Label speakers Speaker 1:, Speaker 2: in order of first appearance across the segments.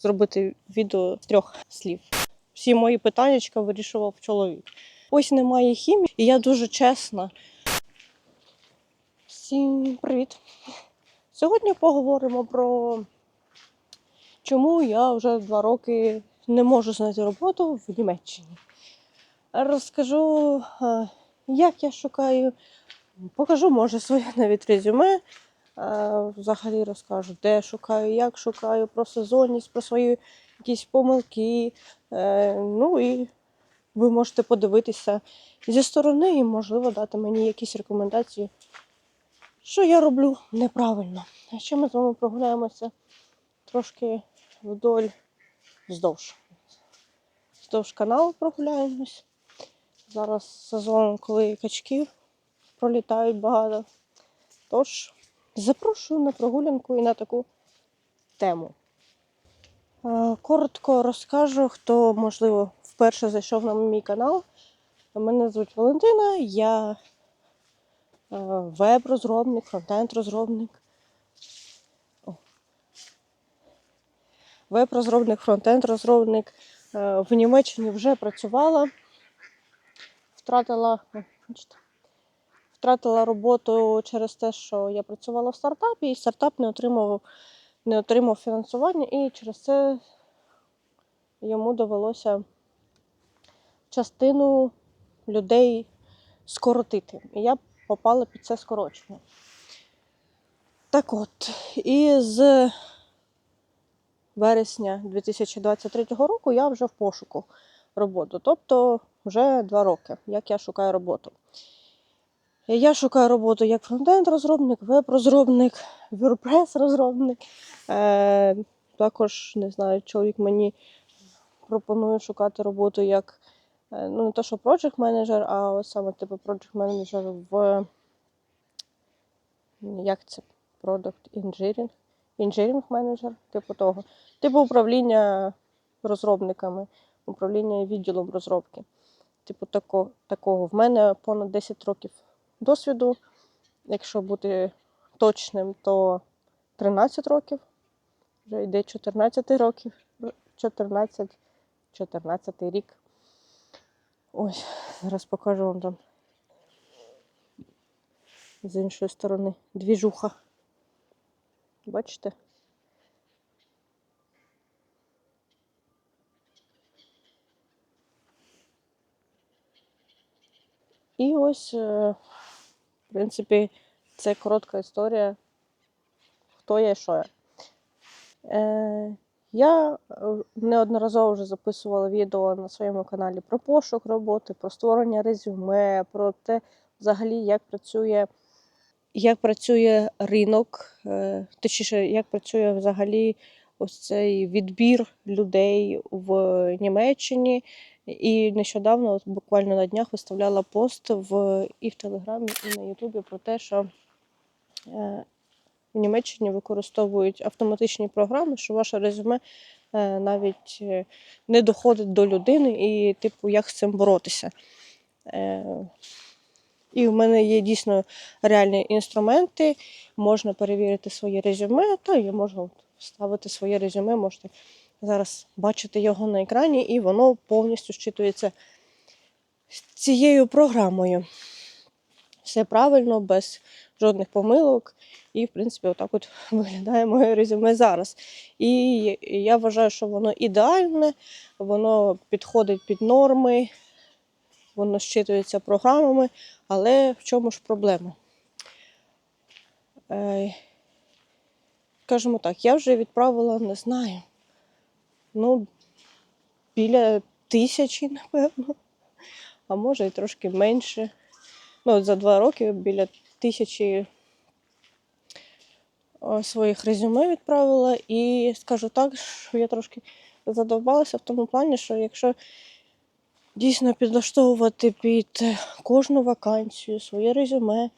Speaker 1: зробити відео з трьох слів. Всі мої питання вирішував чоловік. Ось немає хімії, і я дуже чесна. Всім привіт! Сьогодні поговоримо про чому я вже два роки не можу знайти роботу в Німеччині. Розкажу, е, як я шукаю, покажу, може, своє навіть резюме. Е, Взагалі розкажу, де шукаю, як шукаю, про сезонність, про свої якісь помилки. Е, Ну і ви можете подивитися зі сторони і, можливо, дати мені якісь рекомендації, що я роблю неправильно. А ще ми з вами прогуляємося трошки вдоль, вздовж. Вздовж каналу прогуляємось. Зараз сезон, коли качки пролітають багато. Тож запрошую на прогулянку і на таку тему. Е, Коротко розкажу, хто, можливо, вперше зайшов на мій канал. Мене звуть Валентина, я е, веб-розробник, фронтенд-розробник. Веб-розробник, фронтенд-розробник. Е, В Німеччині вже працювала, втратила, бачите, втратила роботу через те, що я працювала в стартапі, і стартап не отримав, не отримав фінансування, і через це йому довелося частину людей скоротити. І я попала під це скорочення. Так от, і з вересня 2023 року я вже в пошуку роботи. Тобто вже два роки, як я шукаю роботу. Я шукаю роботу як фронтенд-розробник, веб-розробник, WordPress-розробник. Е, також, не знаю, чоловік мені пропонує шукати роботу як е, ну, не то, що project менеджер, а ось саме типу project менеджер в як це? Product engineering, engineering менеджер, типу того. Типу управління розробниками, управління відділом розробки. Типу тако, такого. В мене понад 10 років досвіду. Якщо бути точним, то 13 років. Вже йде 14 років. 14, 14 рік. Ось, зараз покажу вам там з іншої сторони двіжуха. Бачите? І ось, е, в принципі, це коротка історія, хто я і що я. Е, я е, неодноразово вже записувала відео на своєму каналі про пошук роботи, про створення резюме, про те, взагалі, як працює, як працює ринок, е, точніше, як працює взагалі ось цей відбір людей в Німеччині. І нещодавно, от буквально на днях, виставляла пост в і в Телеграмі, і на Ютубі про те, що е, в Німеччині використовують автоматичні програми, що ваше резюме е, навіть е, не доходить до людини, і, типу, як з цим боротися. І в мене є дійсно реальні інструменти, можна перевірити своє резюме, та я можу вставити своє резюме, можете зараз бачити його на екрані, і воно повністю щитується цією програмою. Все правильно, без жодних помилок. І, в принципі, отак от виглядає моє резюме зараз. І я вважаю, що воно ідеальне, воно підходить під норми, воно щитується програмами, але в чому ж проблема? Е, Скажімо так, я вже відправила, не знаю, ну, біля тисячі, напевно, а може і трошки менше. Ну, от за два роки біля тисячі своїх резюме відправила. І скажу так, що я трошки задовбалася в тому плані, що якщо дійсно підлаштовувати під е, кожну вакансію своє резюме,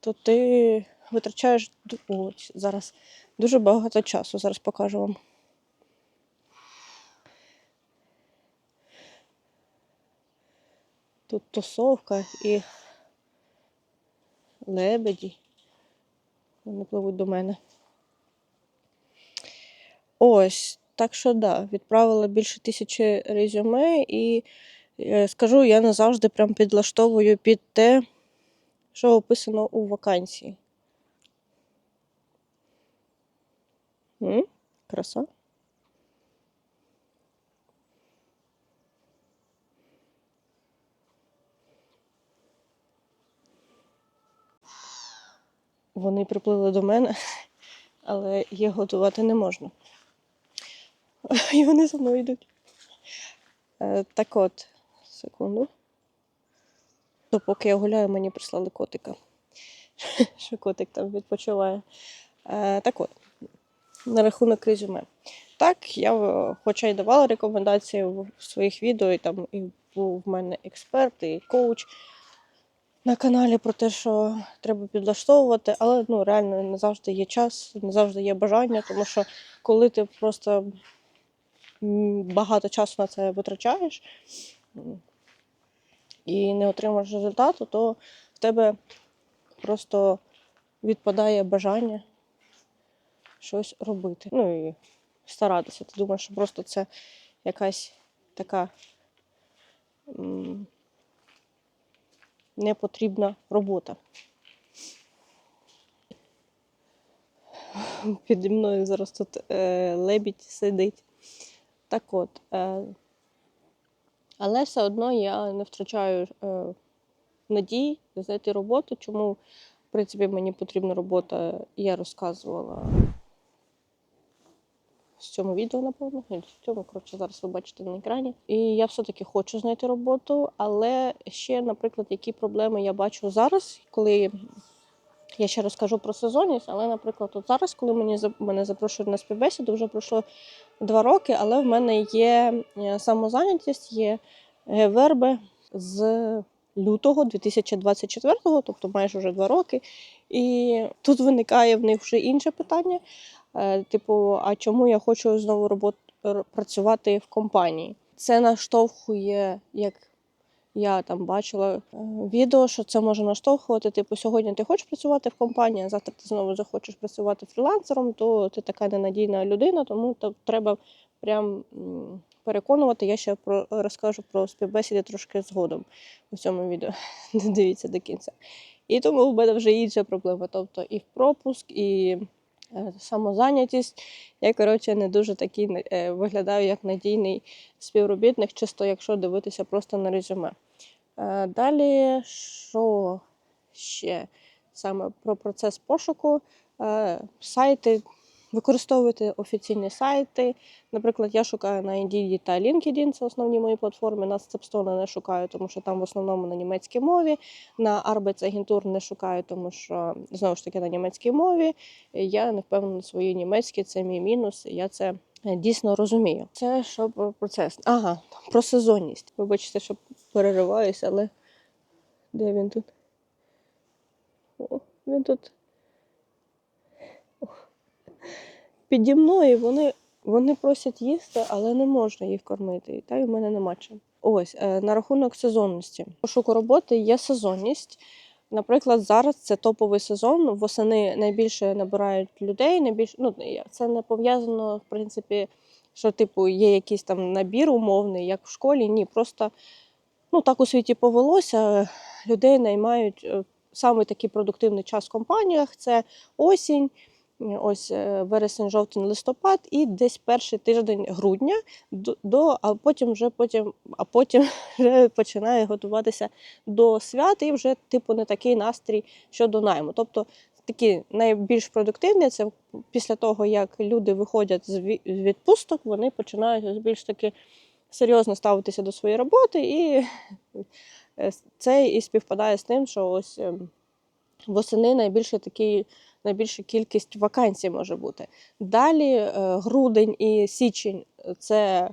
Speaker 1: то ти витрачаєш ось, зараз дуже багато часу. Зараз покажу вам. Тут тусовка і лебеді. Вони пливуть до мене. Ось. Так що да, відправила більше тисячі резюме, і е, скажу, я не завжди прям підлаштовую під те, що описано у вакансії. М? Краса. Вони приплили до мене, але їх готувати не можна. І вони за мною йдуть. Е, Так от, секунду. То поки я гуляю, мені прислали котика. Що котик там відпочиває. Е, Так от, на рахунок резюме. Так, я е, хоча й давала рекомендації в своїх відео, і там і був в мене експерт, і коуч на каналі про те, що треба підлаштовувати, але ну, реально не завжди є час, не завжди є бажання, тому що коли ти просто багато часу на це витрачаєш і не отримаєш результату, то в тебе просто відпадає бажання щось робити. Ну і старатися. Ти думаєш, що просто це якась така м, непотрібна робота. Піді мною зараз тут е, лебідь сидить. Так от. Е, але все одно я не втрачаю е, надій знайти роботу. Чому, в принципі, мені потрібна робота, я розказувала в цьому відео, напевно. Ні, в цьому, коротше, зараз ви бачите на екрані. І я все-таки хочу знайти роботу, але ще, наприклад, які проблеми я бачу зараз, коли я ще розкажу про сезонність, але, наприклад, от зараз, коли мені мене запрошують на співбесіду, вже пройшло два роки, але в мене є е, самозайнятість, є е, верби з лютого 2024, тобто майже вже два роки. І тут виникає в них вже інше питання. Е, Типу, а чому я хочу знову робот... працювати в компанії? Це наштовхує, як я там бачила е, відео, що це може наштовхувати. Типу, сьогодні ти хочеш працювати в компанії, а завтра ти знову захочеш працювати фрілансером, то ти така ненадійна людина, тому то треба прям переконувати. Я ще про розкажу про співбесіди трошки згодом у цьому відео. Дивіться до кінця. І тому в мене вже інша проблема. Тобто і в пропуск, і самозайнятість. Я, коротше, не дуже такий е, виглядаю як надійний співробітник, чисто якщо дивитися просто на резюме. Е, Далі, що ще саме про процес пошуку? Е, Сайти. Використовуйте офіційні сайти. Наприклад, я шукаю на Indeed та LinkedIn, це основні мої платформи. На Stepstone не шукаю, тому що там в основному на німецькій мові. На Arbeitsagentur не шукаю, тому що знову ж таки на німецькій мові. Я не впевнена своїй німецькій, це мій мінус. Я це е, дійсно розумію. Це що про процес. Ага, про сезонність. Вибачте, що перериваюся, але де він тут? О, він тут. О. Піді мною вони, вони просять їсти, але не можна їх кормити. Та й в мене нема чим. Ось е, на рахунок сезонності. Пошуку роботи є сезонність. Наприклад, зараз це топовий сезон. Восени найбільше набирають людей. Найбільше ну це не пов'язано, в принципі, що типу є якийсь там набір умовний, як в школі. Ні, просто ну так у світі повелося. Людей наймають е, саме такий продуктивний час в компаніях. Це осінь. Ось е, вересень, жовтень, листопад, і десь перший тиждень грудня до, а потім вже потім, а потім вже починає готуватися до свят, і вже типу не такий настрій щодо найму. Тобто такі найбільш продуктивні це після того, як люди виходять з відпусток, вони починають більш таки серйозно ставитися до своєї роботи, і е, це і співпадає з тим, що ось ем, восени найбільше такий найбільша кількість вакансій може бути. Далі е, грудень і січень це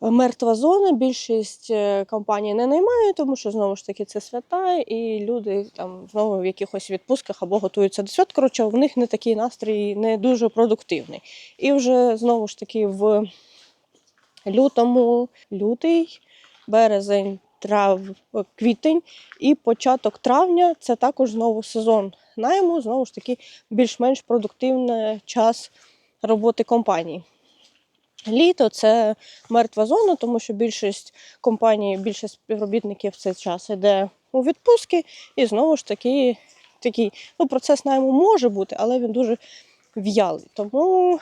Speaker 1: мертва зона. Більшість е, компаній не наймає, тому що знову ж таки це свята, і люди там знову в якихось відпустках або готуються до свят. Коротше, в них не такий настрій не дуже продуктивний. І вже знову ж таки в лютому, лютий, березень, трав, квітень і початок травня це також знову сезон найму, знову ж таки, більш-менш продуктивний час роботи компанії. Літо це мертва зона, тому що більшість компаній, більшість співробітників в цей час іде у відпустки, і знову ж таки такий ну, процес найму може бути, але він дуже в'ялий. Тому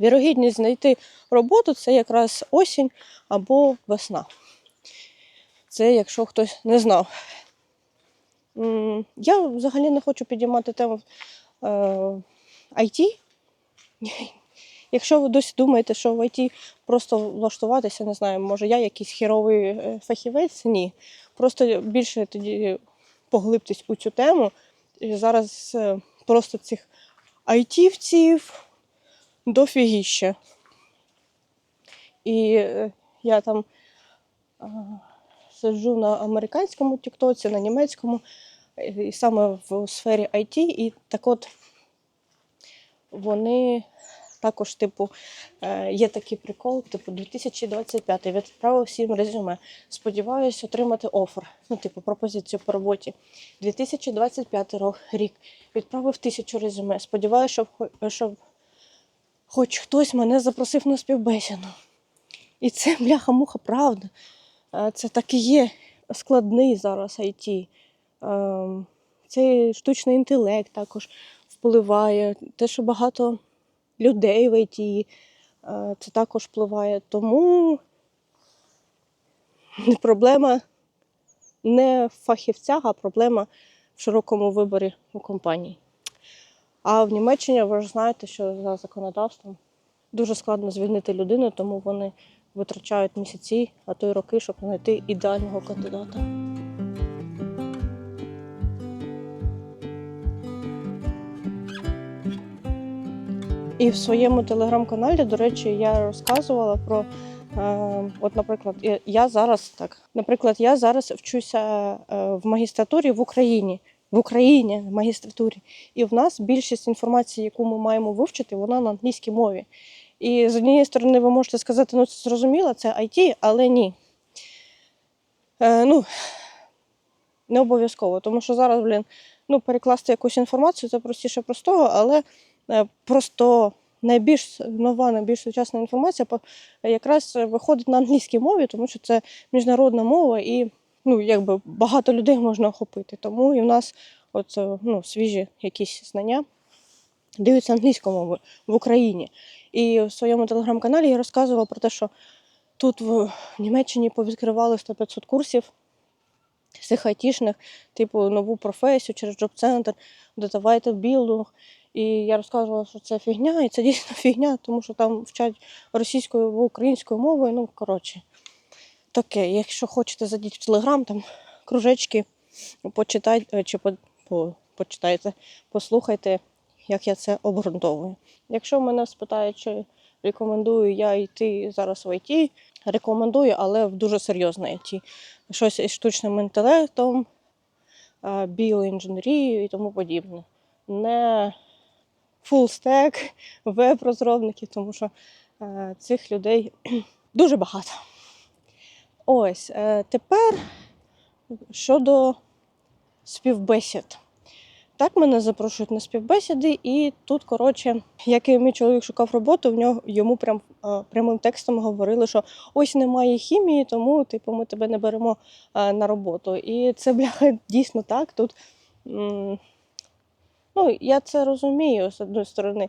Speaker 1: вірогідність знайти роботу це якраз осінь або весна. Це якщо хтось не знав. Я взагалі не хочу підіймати тему е, IT. Якщо ви досі думаєте, що в ІТ просто влаштуватися, не знаю, може я якийсь хіровий е, фахівець, ні. Просто більше тоді поглибтись у цю тему. І зараз е, просто цих айтівців дофігіще. І е, я там е, сиджу на американському тіктоці, на німецькому, е, і саме в сфері IT, і так от вони також, типу, е, є такий прикол, типу, 2025 відправив всім резюме. Сподіваюся отримати офер, ну, типу, пропозицію по роботі. 2025 ро- рік відправив тисячу резюме. Сподіваюся, щоб, щоб хоч хтось мене запросив на співбесіду. І це бляха-муха, правда. Е, Це так і є складний зараз IT. Ем, Цей штучний інтелект також впливає. Те, що багато людей в IT, е, це також впливає. Тому проблема не в фахівцях, а проблема в широкому виборі у компанії. А в Німеччині ви ж знаєте, що за законодавством дуже складно звільнити людину, тому вони витрачають місяці, а то й роки, щоб знайти ідеального кандидата. І в своєму телеграм-каналі, до речі, я розказувала про. е, От, наприклад, я- зараз так. Наприклад, я зараз вчуся е, в магістратурі в Україні. В Україні в магістратурі. І в нас більшість інформації, яку ми маємо вивчити, вона на англійській мові. І з однієї сторони, ви можете сказати, ну це зрозуміло, це IT, але ні. Е, ну, не обов'язково, тому що зараз, блін, ну, перекласти якусь інформацію це простіше простого, але просто найбільш нова, найбільш сучасна інформація якраз виходить на англійській мові, тому що це міжнародна мова і ну, якби багато людей можна охопити. Тому і в нас от, е, ну, свіжі якісь знання дивляться англійською мовою в Україні. І в своєму телеграм-каналі я розказувала про те, що тут в Німеччині повідкривали 100-500 курсів цих айтішних, типу нову професію через джоб-центр, датавайте білдинг. І я розказувала, що це фігня, і це дійсно фігня, тому що там вчать російською українською мовою. Ну, коротше, таке. Якщо хочете, зайдіть в телеграм, там кружечки, почитайте чи по, по, почитайте, послухайте, як я це обґрунтовую. Якщо мене спитають, чи рекомендую я йти зараз в ІТ, рекомендую, але в дуже серйозне ІТ. Щось із штучним інтелектом, е, біоінженерією і тому подібне. Не full stack, веб-розробників, тому що е, цих людей дуже багато. Ось е, тепер щодо співбесід. Так мене запрошують на співбесіди, і тут, коротше, як і мій чоловік шукав роботу, в нього йому прям е, прямим текстом говорили, що ось немає хімії, тому типу ми тебе не беремо е, на роботу. І це бляха дійсно так. Тут ну, я це розумію з одної сторони.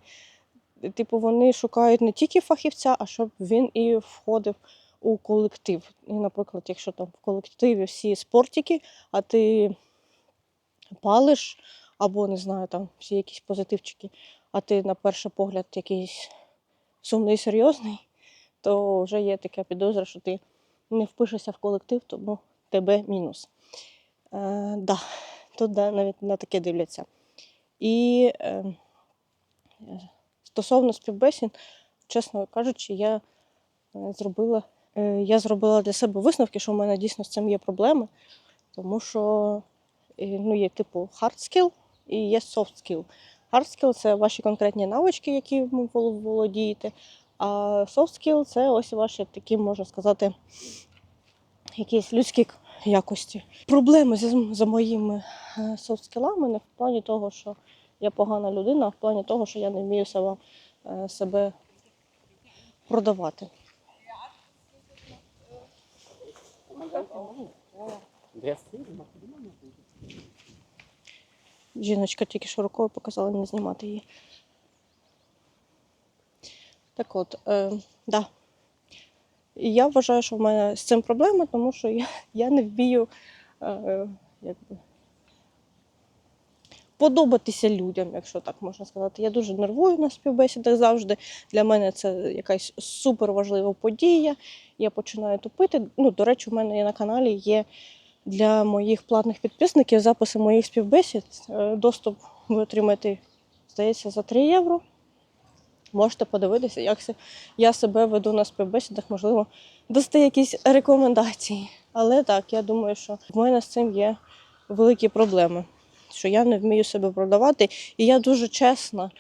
Speaker 1: Типу, вони шукають не тільки фахівця, а щоб він і входив у колектив. І, наприклад, якщо там в колективі всі спортики, а ти палиш, або не знаю, там всі якісь позитивчики, а ти на перший погляд якийсь сумний, серйозний, то вже є така підозра, що ти не впишешся в колектив, тому тебе мінус. Е, да, тут да, навіть на таке дивляться. І е, стосовно співбесід, чесно кажучи, я е, зробила, е, я зробила для себе висновки, що в мене дійсно з цим є проблеми, тому що е, ну, є типу hard skill і є soft skill. Hard skill – це ваші конкретні навички, які ви володієте. А soft skill – це ось ваші такі, можна сказати, якісь людські якості. Проблеми з, з моїми е, soft скілами не в плані того, що я погана людина, а в плані того, що я не вмію себе, е, себе продавати. Жіночка тільки що рукою показала не знімати її. Так от, е, да. І я вважаю, що в мене з цим проблема, тому що я, я не вмію е, якби, подобатися людям, якщо так можна сказати. Я дуже нервую на співбесідах завжди. Для мене це якась супер важлива подія. Я починаю тупити. Ну, до речі, у мене на каналі є для моїх платних підписників записи моїх співбесід. Е, Доступ ви отримаєте, здається, за 3 євро. Можете подивитися, як я себе веду на співбесідах, можливо, дасте якісь рекомендації. Але так, я думаю, що в мене з цим є великі проблеми, що я не вмію себе продавати. І я дуже чесна,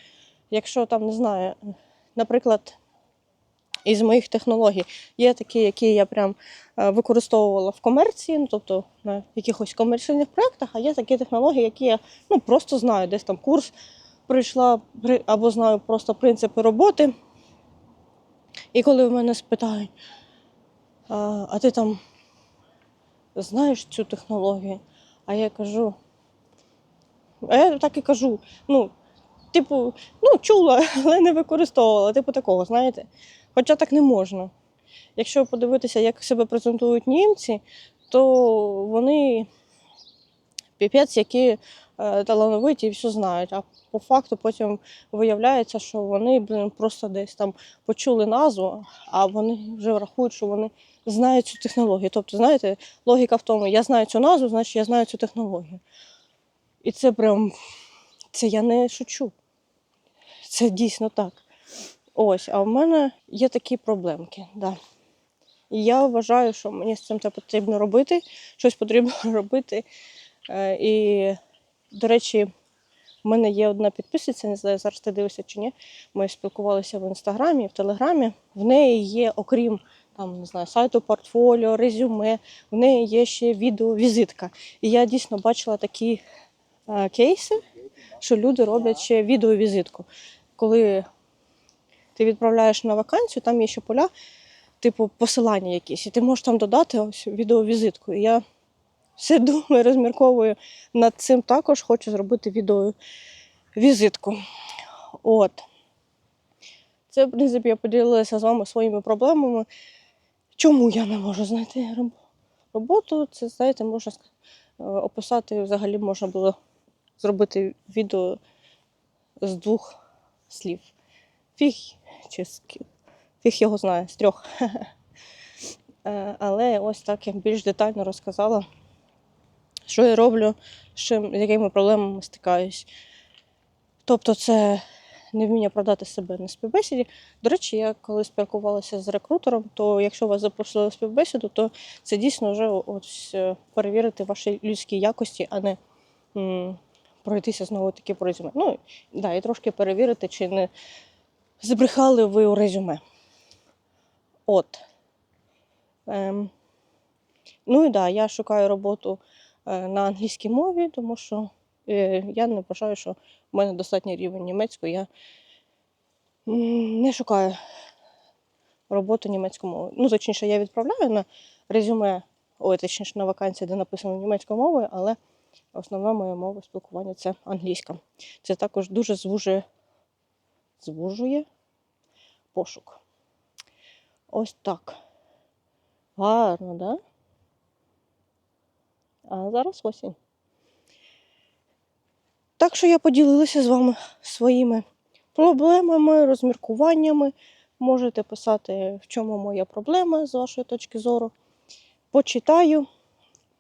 Speaker 1: якщо там не знаю, наприклад, із моїх технологій є такі, які я прям е, використовувала в комерції, ну, тобто на якихось комерційних проєктах, а є такі технології, які я ну, просто знаю, десь там курс прийшла або знаю просто принципи роботи. І коли в мене спитають, а, а ти там знаєш цю технологію? А я кажу, а я так і кажу, ну, типу, ну, чула, але не використовувала, типу такого, знаєте. Хоча так не можна. Якщо подивитися, як себе презентують німці, то вони піпець, які талановиті і все знають. А по факту потім виявляється, що вони блин, просто десь там почули назву, а вони вже рахують, що вони знають цю технологію. Тобто, знаєте, логіка в тому, я знаю цю назву, значить я знаю цю технологію. І це прям, це я не шучу. Це дійсно так. Ось, а в мене є такі проблемки. Да. І я вважаю, що мені з цим це потрібно робити, щось потрібно робити. Е, І, до речі, в мене є одна підписниця, не знаю, зараз ти дивишся чи ні. Ми спілкувалися в інстаграмі, в телеграмі. В неї є, окрім там, не знаю, сайту, портфоліо, резюме, в неї є ще відеовізитка. І я дійсно бачила такі е, кейси, що люди роблять ще відеовізитку. Коли ти відправляєш на вакансію, там є ще поля, типу посилання якісь, і ти можеш там додати ось відеовізитку. І я все думаю, розмірковую над цим також, хочу зробити відеовізитку. От. Це, в принципі, я поділилася з вами своїми проблемами. Чому я не можу знайти роботу? Це, знаєте, можна е, описати, взагалі можна було зробити відео з двох слів. Фіг чи фіг його знає, з трьох. Е, Але ось так я більш детально розказала, що я роблю, з чим, з якими проблемами стикаюсь. Тобто, це невміння продати себе на співбесіді. До речі, я коли спілкувалася з рекрутером, то якщо вас запросили в співбесіду, то це дійсно вже ось е, перевірити ваші людські якості, а не м, пройтися знову таки по резюме. Ну, да, і трошки перевірити, чи не збрехали ви у резюме. От. Ем, ну і да, я шукаю роботу на англійській мові, тому що е, я не вважаю, що в мене достатній рівень німецької. Я не шукаю роботу німецькою мовою. Ну, точніше, я відправляю на резюме, ой, точніше, на вакансії, де написано німецькою мовою, але основна моя мова спілкування це англійська. Це також дуже звужує, звужує пошук. Ось так. Гарно, да? А зараз осінь. Так що я поділилася з вами своїми проблемами, розміркуваннями. Можете писати, в чому моя проблема з вашої точки зору. Почитаю.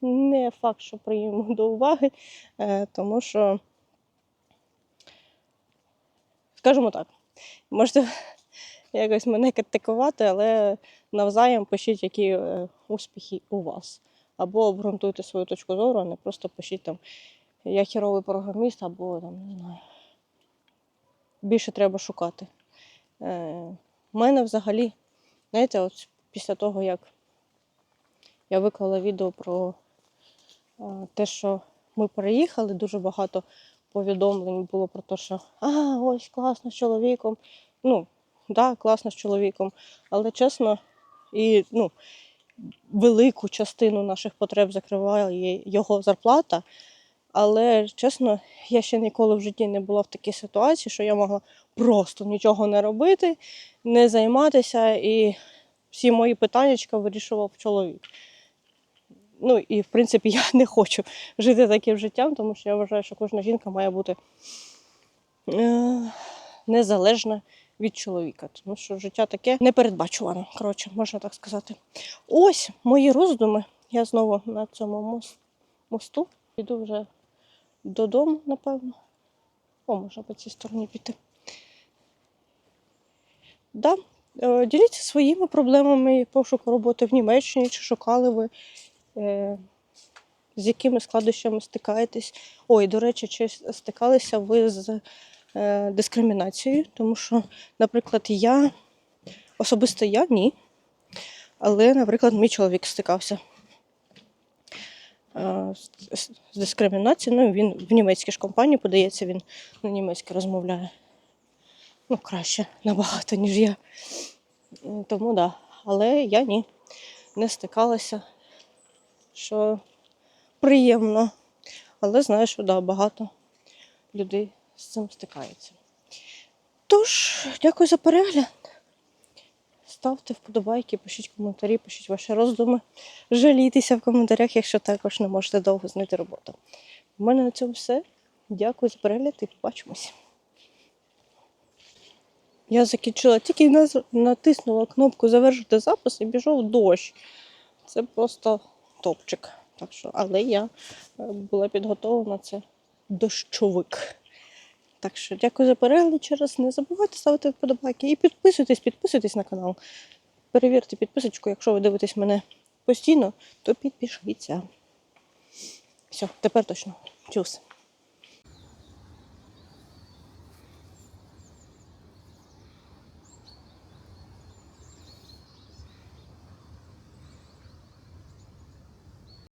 Speaker 1: Не факт, що прийму до уваги, е, тому що, скажімо так, можете якось мене критикувати, але навзаєм пишіть, які е, успіхи у вас. Або обґрунтуйте свою точку зору, а не просто пишіть там, я херовий програміст, або там, не знаю. Більше треба шукати. Е, мене взагалі, знаєте, от після того, як я виклала відео про е, те, що ми переїхали, дуже багато повідомлень було про те, що а, ось класно з чоловіком. Ну, да, класно з чоловіком, але чесно, і ну, велику частину наших потреб закриває його зарплата. Але чесно, я ще ніколи в житті не була в такій ситуації, що я могла просто нічого не робити, не займатися, і всі мої питання вирішував чоловік. Ну і в принципі я не хочу жити таким життям, тому що я вважаю, що кожна жінка має бути е, незалежна від чоловіка, тому що життя таке непередбачуване, коротше, можна так сказати. Ось мої роздуми. Я знову на цьому мосту йду вже додому, напевно. О, можна по цій стороні піти. Да. е, Діліться своїми проблемами пошуку роботи в Німеччині, чи шукали ви, е, з якими складнощами стикаєтесь. Ой, до речі, чи стикалися ви з дискримінацією, тому що, наприклад, я особисто я ні. Але, наприклад, мій чоловік стикався е, з- дискримінацією. Ну, він в німецькій ж компанії подається, він на німецькій розмовляє. Ну, краще набагато, ніж я. Тому да. Але я ні. Не стикалася, що приємно. Але знаю, що да, багато людей з цим стикаються. Тож, дякую за перегляд. Ставте вподобайки, пишіть коментарі, пишіть ваші роздуми. Жалійтеся в коментарях, якщо також не можете довго знайти роботу. У мене на цьому все. Дякую за перегляд і побачимось. Я закінчила, тільки натиснула кнопку завершити запис і пішов дощ. Це просто топчик. Так що, але я е, була підготовлена, це дощовик. Так що дякую за перегляд ще раз. Не забувайте ставити вподобайки і підписуйтесь, підписуйтесь на канал. Перевірте підписочку, якщо ви дивитесь мене постійно, то підпишіться. Все, тепер точно. Чус.